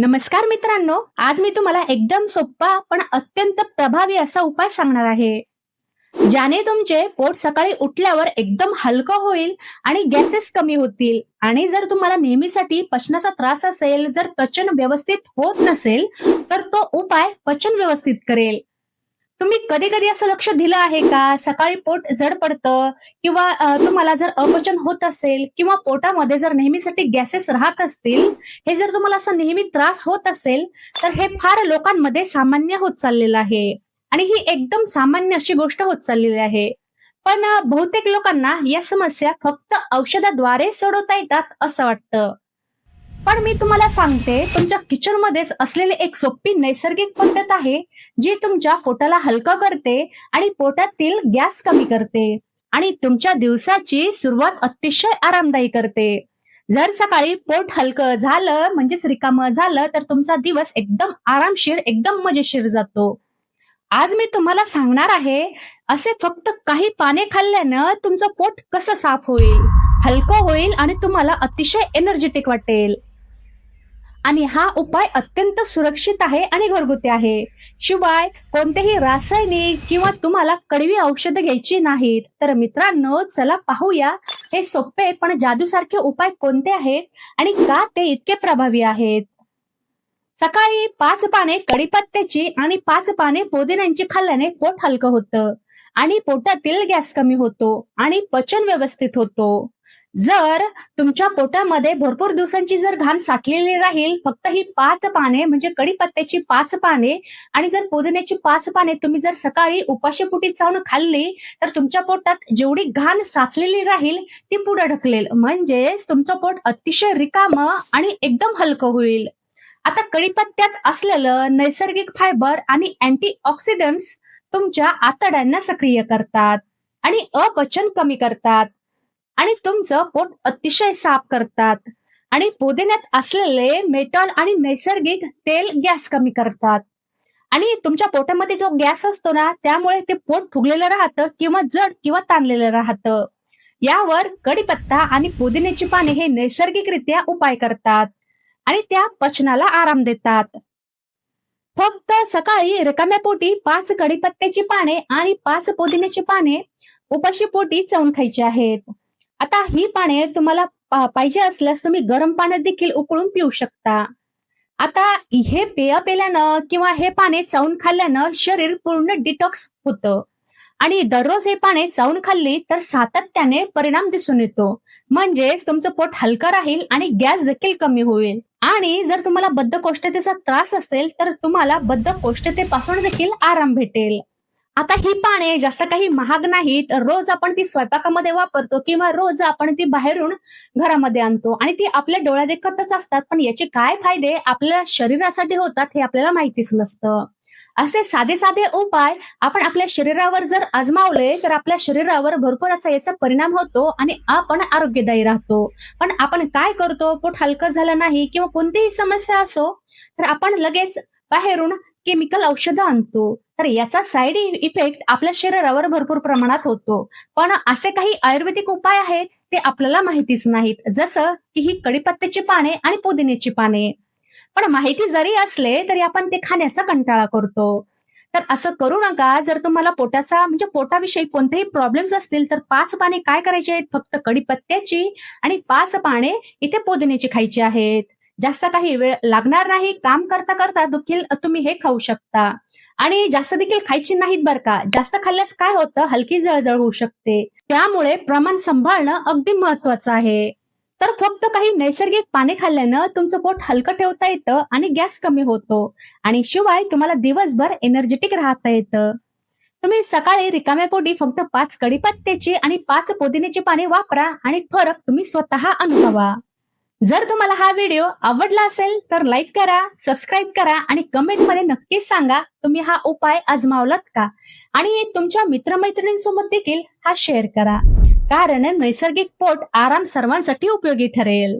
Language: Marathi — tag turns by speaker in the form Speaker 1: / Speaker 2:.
Speaker 1: नमस्कार मित्रांनो आज मी तुम्हाला एकदम सोपा पण अत्यंत प्रभावी असा उपाय सांगणार आहे. ज्याने तुमचे पोट सकाळी उठल्यावर एकदम हलकं होईल आणि गॅसेस कमी होतील. आणि जर तुम्हाला नेहमीसाठी पचनाचा त्रास असेल जर पचन व्यवस्थित होत नसेल तर तो उपाय पचन व्यवस्थित करेल. तुम्ही कधी कधी असं लक्ष दिलं आहे का? सकाळी पोट जड पडतं किंवा तुम्हाला जर अपचन होत असेल किंवा पोटामध्ये जर नेहमीसाठी गॅसेस राहत असतील हे जर तुम्हाला असं नेहमी त्रास होत असेल तर हे फार लोकांमध्ये सामान्य होत चाललेलं आहे. आणि ही एकदम सामान्य अशी गोष्ट होत चाललेली आहे. पण बहुतेक लोकांना या समस्या फक्त औषधाद्वारे सोडवता येतात असं वाटतं. पण मी तुम्हाला सांगते तुमच्या किचन मध्येच असलेली एक सोपी नैसर्गिक पद्धत आहे जी तुमच्या पोटाला हलकं करते आणि पोटातील गॅस कमी करते आणि तुमच्या दिवसाची सुरुवात अतिशय आरामदायी करते. जर सकाळी पोट हलकं झालं म्हणजेच रिकामं झालं तर तुमचा दिवस एकदम आरामशीर एकदम मजेशीर जातो. आज मी तुम्हाला सांगणार आहे असे फक्त काही पाने खाल्ल्यानं तुमचं पोट कसं साफ होईल हलकं होईल आणि तुम्हाला अतिशय एनर्जेटिक वाटेल. आणि हा उपाय अत्यंत सुरक्षित आहे आणि घरगुती आहे. शिवाय कोणतेही रासायनिक किंवा तुम्हाला कडवी औषधं घ्यायची नाहीत. तर मित्रांनो चला पाहूया हे सोपे पण जादूसारखे उपाय कोणते आहेत आणि का ते इतके प्रभावी आहेत? सकाळी पाच पाने कडीपत्त्याची आणि पाच पाने पुदिन्यांची खाल्ल्याने पोट हलकं होतं. आणि पोटातील गॅस कमी होतो आणि पचन व्यवस्थित होतो. जर तुमच्या पोटामध्ये भरपूर दिवसांची जर घाण साठलेली राहील फक्त ही पाच पाने म्हणजे कडीपत्त्याची पाच पाने आणि जर पुदिन्याची पाच पाने तुम्ही जर सकाळी उपाशीपोटी चावून खाल्ली तर तुमच्या पोटात जेवढी घाण साचलेली राहील ती पुढे ढकलेल. म्हणजेच तुमचं पोट अतिशय रिकामं आणि एकदम हलकं होईल. आता कडीपत्त्यात असलेलं नैसर्गिक फायबर आणि अँटीऑक्सिडंट्स तुमच्या आतड्यांना सक्रिय करतात आणि अपचन कमी करतात. आणि तुमचं पोट अतिशय साफ करतात. आणि पुदिन्यात असलेले मेटल आणि नैसर्गिक तेल गॅस कमी करतात. आणि तुमच्या पोटामध्ये जो गॅस असतो ना त्यामुळे ते पोट फुगलेलं राहतं किंवा जड किंवा ताणलेलं राहतं. यावर कडीपत्ता आणि पुदिन्याची पाने हे नैसर्गिकरित्या उपाय करतात. आणि त्या पचनाला आराम देतात. फक्त सकाळी रिकाम्या पोटी पाच कडीपत्त्याची पाने आणि पाच पुदिन्याची पाने उपाशी पोटी चवून खायची आहेत. आता ही पाने तुम्हाला पाहिजे असल्यास तुम्ही गरम पाण्यात देखील उकळून पिऊ शकता. आता हे पेय पेल्यानं किंवा हे पाने चावून खाल्ल्यानं शरीर पूर्ण डिटॉक्स होतं. आणि दररोज हे पाने चावून खाल्ली तर सातत्याने परिणाम दिसून येतो. म्हणजेच तुमचं पोट हलकं राहील आणि गॅस देखील कमी होईल. आणि जर तुम्हाला बद्धकोष्ठतेचा त्रास असेल तर तुम्हाला बद्धकोष्ठतेपासून देखील आराम भेटेल. आता ही पाने जास्त काही महाग नाहीत. रोज आपण ती स्वयंपाकामध्ये वापरतो किंवा रोज आपण ती बाहेरून घरामध्ये आणतो. आणि ती आपल्या डोळ्या देखतच असतात पण याचे काय फायदे? आपल्या शरीरासाठी होतात हे आपल्याला माहितीच नसतं. असे साधे साधे उपाय आपण आपल्या शरीरावर जर आजमावले तर आपल्या शरीरावर भरपूर असा याचा परिणाम होतो आणि आपण आरोग्यदायी राहतो. पण आपण काय करतो? पोट हलकं झालं नाही किंवा कोणतीही समस्या असो तर आपण लगेच बाहेरून केमिकल औषधं आणतो. तर याचा साईड इफेक्ट आपल्या शरीरावर भरपूर प्रमाणात होतो. पण असे काही आयुर्वेदिक उपाय आहेत ते आपल्याला माहितीच नाहीत. जसं की ही कडीपत्त्याची पाने आणि पुदिन्याची पाने. पण माहिती जरी असले तरी आपण ते खाण्याचा कंटाळा करतो. तर असं करू नका. जर तुम्हाला पोटाचा म्हणजे पोटाविषयी कोणतेही प्रॉब्लेम्स असतील तर पाच पाने काय करायचे आहेत? फक्त कडीपत्त्याची आणि पाच पाने इथे पुदिन्याची खायची आहेत. जास्त काही वेळ लागणार नाही. काम करता करता देखील तुम्ही हे खाऊ शकता. आणि जास्त देखील खायची नाहीत बरं का. जास्त खाल्ल्यास काय होतं? हलकी जळजळ होऊ शकते. त्यामुळे प्रमाण सांभाळणं अगदी महत्वाचं आहे. तर फक्त काही नैसर्गिक पाने खाल्ल्यानं तुमचं पोट हलकं ठेवता येतं आणि गॅस कमी होतो. आणि शिवाय तुम्हाला दिवसभर एनर्जेटिक राहता येतं. तुम्ही सकाळी रिकाम्या पोटी फक्त पाच कडीपत्त्याची आणि पाच पुदिन्याची पाने वापरा आणि फरक तुम्ही स्वतः अनुभवा. जर तुम्हाला हा व्हिडिओ आवडला असेल तर लाईक करा सबस्क्राईब करा आणि कमेंटमध्ये नक्कीच सांगा तुम्ही हा उपाय आजमावलात का? आणि तुमच्या मित्रमैत्रिणींसोबत देखील हा शेअर करा. कारण नैसर्गिक पोट आराम सर्वांसाठी उपयोगी ठरेल.